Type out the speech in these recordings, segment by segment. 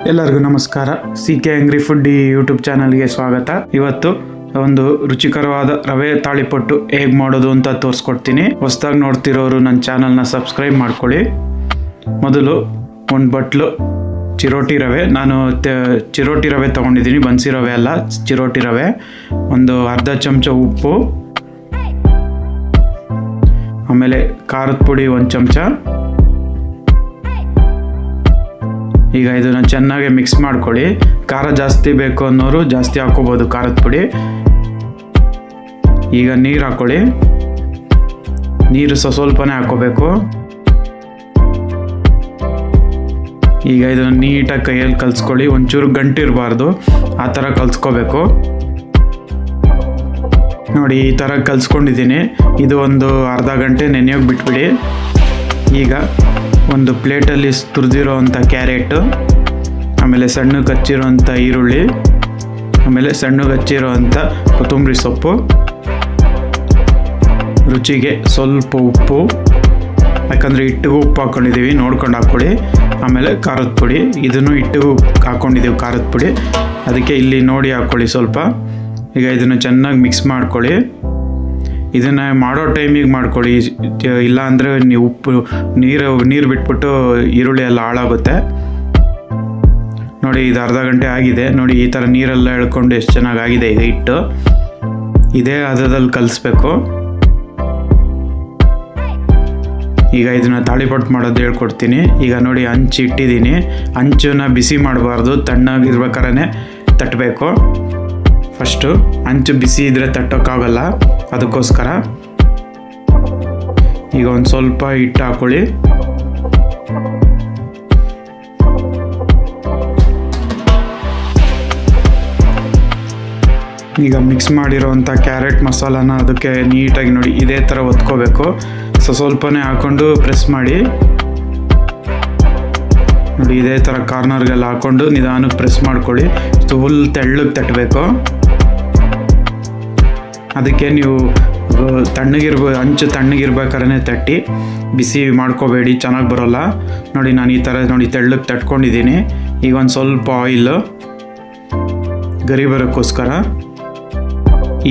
ಎಲ್ಲರಿಗೂ ನಮಸ್ಕಾರ. C K angry food ಈ ಯೂಟ್ಯೂಬ್ ಚಾನಲ್ಗೆ ಸ್ವಾಗತ. ಇವತ್ತು ಒಂದು ರುಚಿಕರವಾದ ರವೆ ತಾಳಿಪಟ್ಟು ಹೇಗ್ ಮಾಡೋದು ಅಂತ ತೋರಿಸ್ಕೊಡ್ತೀನಿ. ಹೊಸದಾಗಿ ನೋಡ್ತಿರೋರು ನನ್ನ ಚಾನಲ್ನ ಸಬ್ಸ್ಕ್ರೈಬ್ ಮಾಡ್ಕೊಳ್ಳಿ. ಮೊದಲು ಒಂದು ಬಟ್ಲು ಚಿರೋಟಿ ರವೆ. ನಾನು ಚಿರೋಟಿ ರವೆ ತೊಗೊಂಡಿದ್ದೀನಿ. ಬನ್ಸಿ ರವೆ ಅಲ್ಲ, ಚಿರೋಟಿ ರವೆ. ಒಂದು ಅರ್ಧ ಚಮಚ ಉಪ್ಪು. ಆಮೇಲೆ ಖಾರದ ಪುಡಿ ಒಂದು ಚಮಚ. ಈಗ ಇದನ್ನು ಚೆನ್ನಾಗಿ ಮಿಕ್ಸ್ ಮಾಡ್ಕೊಳ್ಳಿ. ಖಾರ ಜಾಸ್ತಿ ಬೇಕು ಅನ್ನೋರು ಜಾಸ್ತಿ ಹಾಕೋಬೋದು ಖಾರದ ಪುಡಿ. ಈಗ ನೀರು ಹಾಕೊಳ್ಳಿ ನೀರು ಸಹ ಸ್ವಲ್ಪನೇ ಹಾಕೋಬೇಕು ಈಗ ಇದನ್ನು ನೀಟಾಗಿ ಕೈಯಲ್ಲಿ ಕಲಿಸ್ಕೊಳ್ಳಿ. ಒಂಚೂರು ಗಂಟಿರಬಾರ್ದು ಆ ಥರ ಕಲಿಸ್ಕೋಬೇಕು. ನೋಡಿ, ಈ ಥರ ಕಲಿಸ್ಕೊಂಡಿದ್ದೀನಿ. ಇದು ಒಂದು ಅರ್ಧ ಗಂಟೆ ನೆನೆಯೋಗಿ ಬಿಟ್ಬಿಡಿ. ಈಗ ಒಂದು ಪ್ಲೇಟಲ್ಲಿ ತುರಿದಿರೋ ಅಂಥ ಕ್ಯಾರೆಟು, ಆಮೇಲೆ ಸಣ್ಣಗೆ ಹಚ್ಚಿರೋಂಥ ಈರುಳ್ಳಿ, ಆಮೇಲೆ ಸಣ್ಣ ಕಚ್ಚಿರೋ ಕೊತ್ತಂಬರಿ ಸೊಪ್ಪು, ರುಚಿಗೆ ಸ್ವಲ್ಪ ಉಪ್ಪು, ಯಾಕಂದರೆ ಹಿಟ್ಟಿಗೂ ಉಪ್ಪು ಹಾಕ್ಕೊಂಡಿದ್ದೀವಿ ನೋಡ್ಕೊಂಡು ಹಾಕ್ಕೊಳ್ಳಿ. ಆಮೇಲೆ ಖಾರದ ಪುಡಿ, ಇದನ್ನು ಹಿಟ್ಟಿಗೂ ಹಾಕ್ಕೊಂಡಿದ್ದೀವಿ ಖಾರದ ಪುಡಿ. ಅದಕ್ಕೆ ಇಲ್ಲಿ ನೋಡಿ ಹಾಕ್ಕೊಳ್ಳಿ ಸ್ವಲ್ಪ. ಈಗ ಇದನ್ನು ಚೆನ್ನಾಗಿ ಮಿಕ್ಸ್ ಮಾಡ್ಕೊಳ್ಳಿ. ಇದನ್ನು ಮಾಡೋ ಟೈಮಿಗೆ ಮಾಡ್ಕೊಳ್ಳಿ ಇಲ್ಲ ಅಂದರೆ ನೀವು ಉಪ್ಪು, ನೀರು ನೀರು ಬಿಟ್ಬಿಟ್ಟು ಈರುಳ್ಳಿ ಎಲ್ಲ ಹಾಳಾಗುತ್ತೆ. ನೋಡಿ ಇದು ಅರ್ಧ ಗಂಟೆ ಆಗಿದೆ. ನೋಡಿ ಈ ಥರ ನೀರೆಲ್ಲ ಎಳ್ಕೊಂಡು ಎಷ್ಟು ಚೆನ್ನಾಗಿ ಆಗಿದೆ ಇದು ಹಿಟ್ಟು. ಇದೇ ಹದದಲ್ಲಿ ಕಲಿಸ್ಬೇಕು. ಈಗ ಇದನ್ನು ತಾಳಿಪಟ್ಟು ಮಾಡೋದು ಹೇಳ್ಕೊಡ್ತೀನಿ. ಈಗ ನೋಡಿ ಹಂಚು ಇಟ್ಟಿದ್ದೀನಿ. ಹಂಚನ್ನ ಬಿಸಿ ಮಾಡಬಾರ್ದು. ತಣ್ಣಗಿರ್ಬೇಕಾದ್ರೆ ತಟ್ಟಬೇಕು ಫಸ್ಟು ಅಂಚು ಬಿಸಿ ಇದ್ದರೆ ತಟ್ಟೋಕ್ಕಾಗಲ್ಲ. ಅದಕ್ಕೋಸ್ಕರ ಈಗ ಒಂದು ಸ್ವಲ್ಪ ಹಿಟ್ಟು ಹಾಕೊಳ್ಳಿ. ಈಗ ಮಿಕ್ಸ್ ಮಾಡಿರೋವಂಥ ಕ್ಯಾರೆಟ್ ಮಸಾಲಾನ ಅದಕ್ಕೆ ನೀಟಾಗಿ ನೋಡಿ, ಇದೇ ಥರ ಒತ್ಕೋಬೇಕು. ಸೊ ಸ್ವಲ್ಪನೇ ಹಾಕ್ಕೊಂಡು ಪ್ರೆಸ್ ಮಾಡಿ. ನೋಡಿ, ಇದೇ ಥರ ಕಾರ್ನರ್ಗೆಲ್ಲ ಹಾಕ್ಕೊಂಡು ನಿಧಾನಕ್ಕೆ ಪ್ರೆಸ್ ಮಾಡ್ಕೊಳ್ಳಿ. ಫುಲ್ ತೆಳ್ಳಗೆ ತಟ್ಟಬೇಕು. ಅದಕ್ಕೆ ನೀವು ತಣ್ಣಗಿರ್ಬ ಹಂಚು ತಣ್ಣಗಿರ್ಬೇಕಾದ್ರೆ ತಟ್ಟಿ, ಬಿಸಿ ಮಾಡ್ಕೋಬೇಡಿ, ಚೆನ್ನಾಗಿ ಬರೋಲ್ಲ. ನೋಡಿ, ನಾನು ಈ ಥರ ನೋಡಿ ತೆಳ್ಳಗೆ ತಟ್ಕೊಂಡಿದ್ದೀನಿ. ಈಗ ಒಂದು ಸ್ವಲ್ಪ ಆಯಿಲ್ ಗರಿ ಬರೋಕ್ಕೋಸ್ಕರ.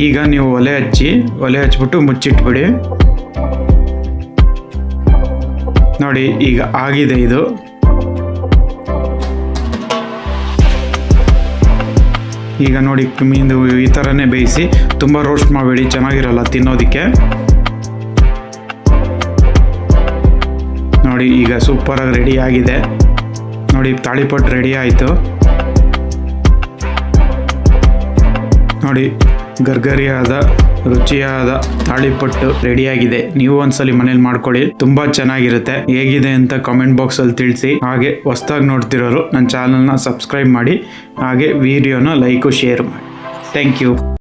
ಈಗ ನೀವು ಒಲೆ ಹಚ್ಚಿ, ಒಲೆ ಹಚ್ಬಿಟ್ಟು ಮುಚ್ಚಿಟ್ಬಿಡಿ. ನೋಡಿ, ಈಗ ಆಗಿದೆ ಇದು. ಈಗ ನೋಡಿ ಮೀನು ಈ ಥರನೇ ಬೇಯಿಸಿ ತುಂಬ ರೋಸ್ಟ್ ಮಾಡಬೇಡಿ, ಚೆನ್ನಾಗಿರಲ್ಲ ತಿನ್ನೋದಕ್ಕೆ. ನೋಡಿ ಈಗ ಸೂಪರಾಗಿ ರೆಡಿ ಆಗಿದೆ. ನೋಡಿ ತಾಳಿಪಟ್ಟು ರೆಡಿ ಆಯಿತು. ನೋಡಿ ಗರ್ಗರಿಯಾದ, ರುಚಿಯಾದ ತಾಳಿಪಟ್ಟು ರೆಡಿಯಾಗಿದೆ. ನೀವು ಒಂದ್ಸಲಿ ಮನೇಲಿ ಮಾಡ್ಕೊಳ್ಳಿ. ತುಂಬಾ ಚೆನ್ನಾಗಿರುತ್ತೆ. ಹೇಗಿದೆ ಅಂತ ಕಾಮೆಂಟ್ ಬಾಕ್ಸ್ ಅಲ್ಲಿ ತಿಳಿಸಿ. ಹಾಗೆ ಹೊಸ್ದಾಗಿ ನೋಡ್ತಿರೋರು ನನ್ನ ಚಾನಲ್ನ ಸಬ್ಸ್ಕ್ರೈಬ್ ಮಾಡಿ. ಹಾಗೆ ವಿಡಿಯೋನ ಲೈಕು ಶೇರ್ ಮಾಡಿ. Thank you